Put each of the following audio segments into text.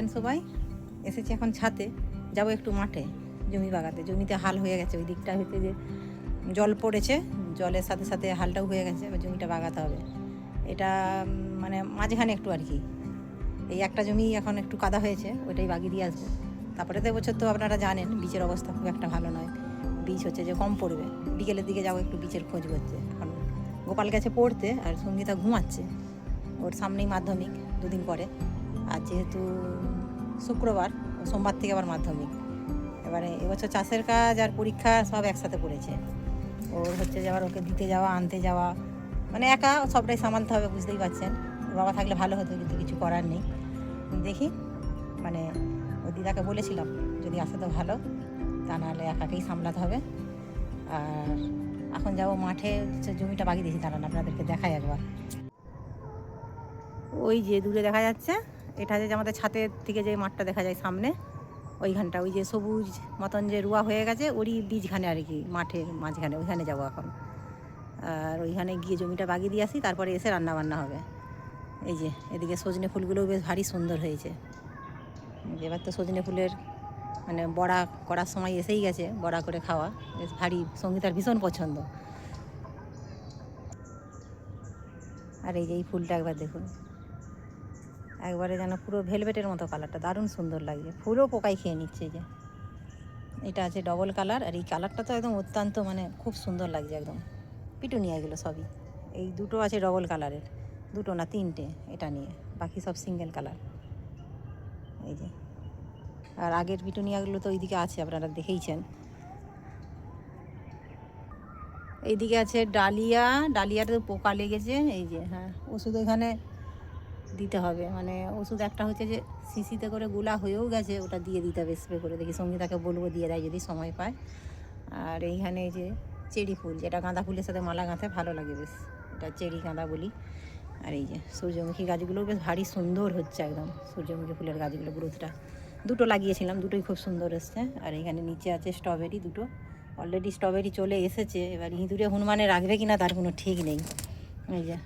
আছেন সবাই? এসেছি এখন ছাতে যাব একটু মাঠে, জমি বাগাতে। জমিতে হাল হয়ে গেছে, ওই দিকটা হচ্ছে যে জল পড়েছে, জলের সাথে সাথে হালটাও হয়ে গেছে, এবার জমিটা বাগাতে হবে। এটা মানে মাঝখানে একটু আর কি। এই একটা জমি এখন একটু কাদা হয়েছে, ওইটাই বাগিয়ে দিয়ে আসব। তারপরে তো এবছর তো আপনারা জানেন, বীজের অবস্থা খুব একটা ভালো নয়। বীজ হচ্ছে যে কম পড়বে। বিকেলের দিকে যাব একটু বীজের খোঁজ করতে। এখন গোপাল গেছে পড়তে, আর সঙ্গীতা ঘুমাচ্ছে, ওর সামনেই মাধ্যমিক দুদিন পরে। আর যেহেতু শুক্রবার, সোমবার থেকে আবার মাধ্যমিক। এবারে এবছর চাষের কাজ আর পরীক্ষা সব একসাথে পড়েছে। ওর হচ্ছে যে আবার ওকে দিতে যাওয়া, আনতে যাওয়া মানে একা সবটাই সামালতে হবে, বুঝতেই পারছেন। বাবা থাকলে ভালো হতো, কিন্তু কিছু করার নেই। দেখি মানে ওই দিদাকে বলেছিলাম, যদি আসে তো ভালো, তা নাহলে একাকেই সামলাতে হবে। আর এখন যাব মাঠে জমিটা বাগিয়ে দিয়েছি, দাঁড়ান আপনাদেরকে দেখাই একবার। ওই যে দূরে দেখা যাচ্ছে এটা যে আমাদের ছাতের থেকে যে মাঠটা দেখা যায় সামনে, ওইখানটা, ওই যে সবুজ মতন যে রুয়া হয়ে গেছে, ওরই বীজখানে আর কি, মাঠের মাঝখানে, ওইখানে যাব এখন। আর ওইখানে গিয়ে জমিটা বাগিয়ে দিয়ে আসি, তারপরে এসে রান্না বান্না হবে। এই যে, এদিকে সজনে ফুলগুলোও বেশ ভারী সুন্দর হয়েছে। এবার তো সজনে ফুলের মানে বড়া করার সময় এসেই গেছে, বড়া করে খাওয়া। বেশ ভারী সঙ্গীতার ভীষণ পছন্দ। আর এই যে এই ফুলটা একবার দেখুন। একবারে যেন পুরো ভেলভেটের মতো কালারটা, দারুণ সুন্দর লাগছে। ফুলও পোকায় খেয়ে নিচ্ছে যে। এটা আছে ডবল কালার আর এই কালারটা তো একদম অত্যন্ত মানে খুব সুন্দর লাগছে একদম। পিটুনিয়া এগুলো সবই। এই দুটো আছে ডবল কালারের দুটো না, তিনটে এটা নিয়ে। বাকি সব সিঙ্গেল কালার এই যে। আর আগের পিটুনিয়াগুলো তো ওইদিকে আছে, আপনারা দেখেইছেন। এইদিকে আছে ডালিয়া। ডালিয়াতে পোকা লেগেছে। এই যে হ্যাঁ। ওষুধ এখানে দিতে হবে। মানে ওষুধ একটা হচ্ছে যে শিশিতে করে গুলা হয়েও গেছে, ওটা দিয়ে দিতে হবে স্প্রে করে। দেখি সঙ্গীতাকে বলব দিয়ে দেয় যদি সময় পায়। আর এইখানে যে চেরি ফুল, যেটা গাঁদা ফুলের সাথে মালা গাঁথে, ভালো লাগে বেশ। এটা চেরি গাঁদা বলি। আর এই যে সূর্যমুখী গাছগুলো বেশ ভারী সুন্দর হচ্ছে একদম। সূর্যমুখী ফুলের গাছগুলো গ্রোথটা দুটো লাগিয়েছিলাম, দুটোই খুব সুন্দর এসছে। আর এখানে নিচে আছে স্ট্রবেরি দুটো। অলরেডি স্ট্রবেরি চলে এসেছে। এবার ইঁদুরে হনুমানে রাখবে কি না তার কোনো ঠিক নেই। এই যে,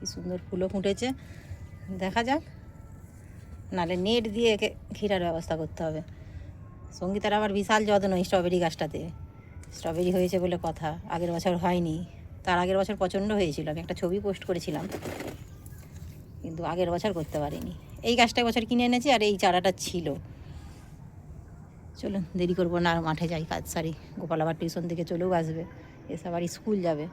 কি সুন্দর ফুলও ফুটেছে। দেখা যাক। নালে নেট দিয়ে একে ঘিরার ব্যবস্থা করতে হবে। সঙ্গীতার আবার বিশাল যত্ন এই স্ট্রবেরি গাছটাতে। স্ট্রবেরি হয়েছে বলে কথা, আগের বছর হয়নি। তার আগের বছর প্রচণ্ড হয়েছিল, আমি একটা ছবি পোস্ট করেছিলাম। কিন্তু আগের বছর করতে পারিনি। এই গাছটা বছর কিনে এনেছি আর এই চারাটা ছিল। চলুন, দেরি করব না, আর মাঠে যাই কাজ সারি। গোপাল আবার টিউশন থেকে চলেও আসবে। এসে আবার স্কুল যাবে।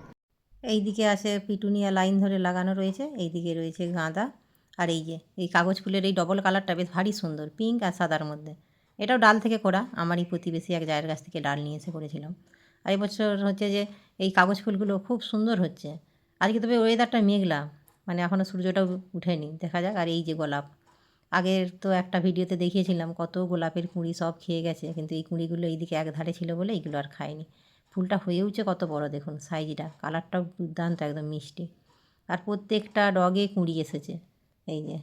এই দিকে আছে পিটুনিয়া লাইন ধরে লাগানো রয়েছে এই দিকে রয়েছে গাঁদা। আর এই যে, এই কাগজ ফুলের এই ডবল কালারটা বেশ ভারী সুন্দর পিঙ্ক আর সাদার মধ্যে। এটাও ডাল থেকে করা, আমারই প্রতিবেশী এক জায়ের কাছ থেকে ডাল নিয়ে এসে করেছিলাম। আর এবছর হচ্ছে যে, এই কাগজ ফুলগুলো খুব সুন্দর হচ্ছে। আজকে তবে ওয়েদারটা মেঘলা মানে এখনও সূর্যটাও উঠেনি, দেখা যাক। আর এই যে গোলাপ, আগের তো একটা ভিডিওতে দেখিয়েছিলাম কত গোলাপের কুঁড়ি সব খেয়ে গেছে, কিন্তু এই কুঁড়িগুলো এইদিকে এক ধারে ছিল বলে এইগুলো আর খায়নি। ফুলটা হয়েওছে কত বড়, দেখুন সাইজটা কালারটাও দুর্দান্ত, একদম মিষ্টি। আর প্রত্যেকটা ডগে কুঁড়ি এসেছে। এই যে,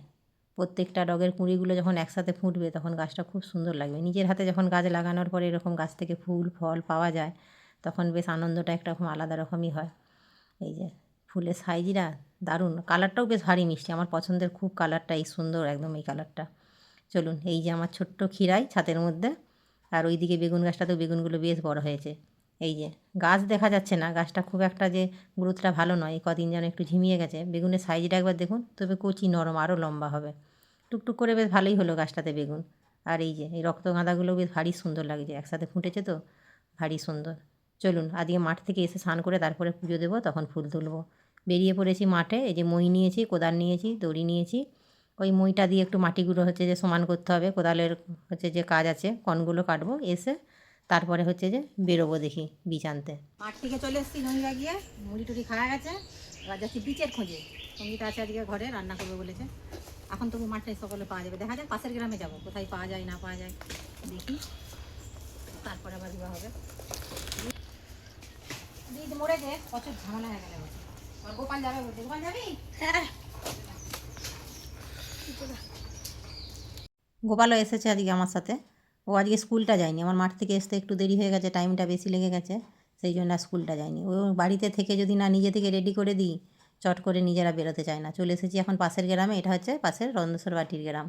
প্রত্যেকটা ডগের কুঁড়িগুলো যখন একসাথে ফুটবে তখন গাছটা খুব সুন্দর লাগবে। নিজের হাতে যখন গাছ লাগানোর পরে এরকম গাছ থেকে ফুল, ফল পাওয়া যায়, তখন বেশ আনন্দটা একরকম আলাদা রকমই হয়। এই যে, ফুলের সাইজটা দারুণ। কালারটাও বেশ ভারী মিষ্টি। আমার পছন্দের খুব কালারটা এই সুন্দর একদম এই কালারটা। চলুন, এই যে আমার ছোট্ট খিরাই ছাতের মধ্যে, আর ওইদিকে বেগুন গাছটাতেও বেগুনগুলো বেশ বড় হয়েছে। এই যে, গাছ দেখা যাচ্ছে না। গাছটা খুব একটা যে গ্রোথটা ভালো নয়। এই কদিন যেন একটু ঝিমিয়ে গেছে। বেগুনের সাইজটা একবার দেখুন। তবে কচি নরম আরও লম্বা হবে। টুকটুক করে বেশ ভালোই হলো গাছটাতে বেগুন। আর এই যে, এই রক্ত গাঁদাগুলো বেশ ভারী সুন্দর লাগছে। একসাথে ফুটেছে তো? ভারী সুন্দর। চলুন, আজকে মাঠ থেকে এসে স্নান করে তারপরে পুজো দেবো, তখন ফুল তুলবো। বেরিয়ে পড়েছি মাঠে। এই যে মই নিয়েছি, কোদাল নিয়েছি, দড়ি নিয়েছি। ওই মইটা দিয়ে একটু মাটিগুলো হচ্ছে যে সমান করতে হবে। কোদালের হচ্ছে যে কাজ আছে, কনগুলো কাটবো, এসে তারপরে হচ্ছে যে বেরোবো দেখি বীজ আনতে। মাঠ থেকে চলে এসেছি নদীরা গিয়ে মুড়ি টুড়ি খাওয়া গেছে। এবার যাচ্ছি বীজের খোঁজে। সঙ্গীতা আছে আজকে ঘরে রান্না করবে বলেছে। এখন তবু মাঠে সকলে পাওয়া যাবে। দেখা যাক পাশের গ্রামে যাব কোথায় পাওয়া যায় না পাওয়া যায় দেখি। তারপরে আবার দেওয়া হবে। বীজ মরে যে প্রচুর ঝামেলা হয়ে গেলে। গোপাল যাবে বলতে গোপাল যাবি? হ্যাঁ। গোপালও এসেছে আজকে আমার সাথে। ও আজকে স্কুলটা যায়নি। আমার মাঠ থেকে আসতে একটু দেরি হয়ে গেছে টাইমটা বেশি লেগে গেছে, সেই জন্য আর স্কুলটা যায়নি। ও বাড়িতে থেকে যদি না নিজে থেকে রেডি করে দিই, চট করে নিজেরা বেরোতে চায় না। চলে এসেছি এখন পাশের গ্রামে, এটা হচ্ছে পাশের রন্ধেশ্বর বাটির গ্রাম।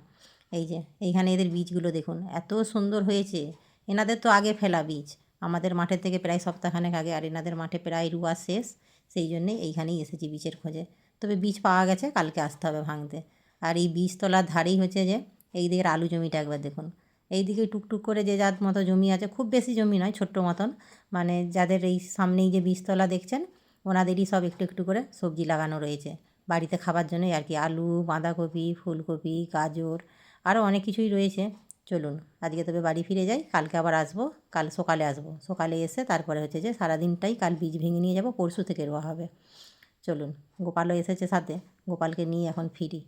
এই যে, এইখানে এদের বীজগুলো দেখুন, এত সুন্দর হয়েছে। এনাদের তো আগে ফেলা বীজ। আমাদের মাঠের থেকে প্রায় সপ্তাহখানেক আগে, আর এনাদের মাঠে প্রায় রুয়া শেষ। সেই জন্যে এইখানেই এসেছি বীজের খোঁজে। তবে বীজ পাওয়া গেছে, কালকে আসতে হবে ভাঙতে। আর এই বীজতলার ধারেই হচ্ছে যে, এই দিকের আলু জমিটা একবার দেখুন। এই দিকে টুকটুক করে যে যার মতো জমি আছে, খুব বেশি জমি নয়, ছোট্ট মতন। মানে যাদের এই সামনেই যে বীজতলা দেখছেন, ওনাদেরই সব একটু একটু করে সবজি লাগানো রয়েছে। বাড়িতে খাবার জন্যই আর কি আলু, বাঁধাকপি, ফুলকপি, গাজর আরও অনেক কিছুই রয়েছে। চলুন, আজকে তবে বাড়ি ফিরে যাই, কালকে আবার আসব, কাল সকালে আসব। সকালে এসে তারপরে হচ্ছে যে সারাদিনটাই কাল বীজ ভেঙে নিয়ে যাব, পরশু থেকে রোয়া হবে। চলুন, গোপালও এসেছে সাথে, গোপালকে নিয়ে এখন ফিরি।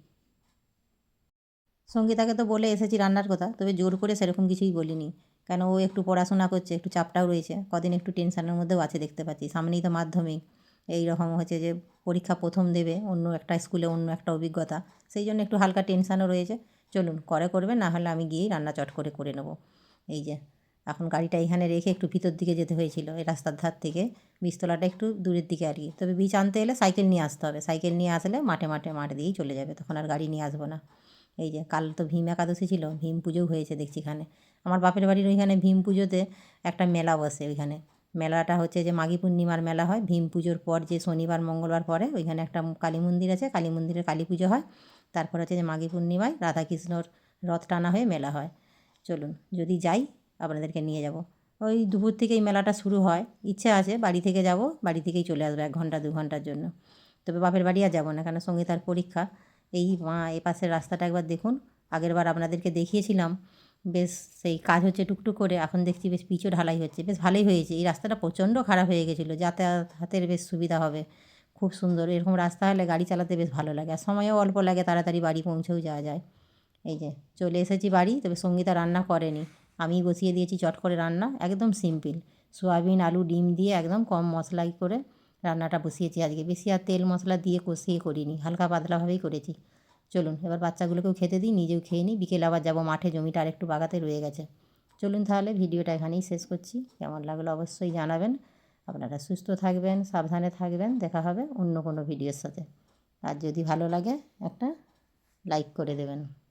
সঙ্গীতাকে তো বলে এসেছি রান্নার কথা, তবে জোর করে সেরকম কিছুই বলিনি। কেন ও একটু পড়াশোনা করছে, একটু চাপটাও রয়েছে। কদিন একটু টেনশনের মধ্যেও আছে দেখতে পাচ্ছি। সামনেই তো মাধ্যমিক। এই রকম হচ্ছে যে পরীক্ষা প্রথম দেবে, অন্য একটা স্কুলে অন্য একটা অভিজ্ঞতা। সেই জন্য একটু হালকা টেনশানও রয়েছে। চলুন, করে করবে, না হলে আমি গিয়েই রান্না চট করে করে নেব। এই যে, এখন গাড়িটা এখানে রেখে একটু ভিতর দিকে যেতে হয়েছিল, এই রাস্তার ধার থেকে। বীজতলাটা একটু দূরের দিকে আর কি। তবে বীজ আনতে এলে সাইকেল নিয়ে আসতে হবে। সাইকেল নিয়ে আসলে মাঠে মাঠে মাঠ দিয়েই চলে যাবে, তখন আর গাড়ি নিয়ে আসব না। এই যে কাল তো ভীম একাদশী ছিল, ভীম পুজোও হয়েছে দেখছি এখানে। আমার বাপের বাড়ির ওইখানে ভীম পুজোতে একটা মেলা বসে ওইখানে। মেলাটা হচ্ছে যে মাঘী পূর্ণিমার মেলা হয়, ভীম পুজোর পর যে শনিবার, মঙ্গলবার পরে ওইখানে একটা কালী মন্দির আছে, কালী মন্দিরে কালী পুজো হয়। তারপর হচ্ছে যে মাঘী পূর্ণিমায় রাধাকৃষ্ণর রথ টানা হয়ে মেলা হয়। চলুন, যদি যাই আপনাদেরকে নিয়ে যাব। ওই দুপুর থেকেই মেলাটা শুরু হয়। ইচ্ছে আছে বাড়ি থেকে যাব, বাড়ি থেকেই চলে আসব এক ঘণ্টা, দু ঘণ্টার জন্য। তবে বাপের বাড়ি আর যাব না, কেন সঙ্গে তার পরীক্ষা। এই এ পাশের রাস্তাটা একবার দেখুন। আগেরবার আপনাদেরকে দেখিয়েছিলাম। বেশ সেই কাজ হচ্ছে টুকটুক করে, এখন দেখছি বেশ পিচও ঢালাই হচ্ছে। বেশ ভালোই হয়েছে। এই রাস্তাটা প্রচণ্ড খারাপ হয়ে গেছিল। যাতায়াত হাতের বেশ সুবিধা হবে। খুব সুন্দর। এরকম রাস্তা হলে গাড়ি চালাতে বেশ ভালো লাগে। আর সময়ও অল্প লাগে, তাড়াতাড়ি বাড়ি পৌঁছেও যাওয়া যায়। এই যে, চলে এসেছি বাড়ি, তবে সঙ্গীতা রান্না করেনি। আমি বসিয়ে দিয়েছি চট করে রান্না, একদম সিম্পল। সোয়াবিন, আলু, ডিম দিয়ে একদম কম মশলাই করে রান্নাটা বসিয়েছি আজকে। বেশি আর তেল মশলা দিয়ে কষিয়ে করিনি, হালকা পাতলাভাবেই করেছি। চলুন, এবার বাচ্চাগুলোকেও খেতে দিই, নিজেও খেয়ে নিই। বিকেলে আবার যাব মাঠে, জমিটা আর একটু বাগাতে রয়ে গেছে। চলুন তাহলে ভিডিওটা এখানেই শেষ করছি। কেমন লাগল অবশ্যই জানাবেন। আপনারা সুস্থ থাকবেন, সাবধানে থাকবেন। দেখা হবে অন্য কোনো ভিডিওর সাথে। আর যদি ভালো লাগে, একটা লাইক করে দেবেন।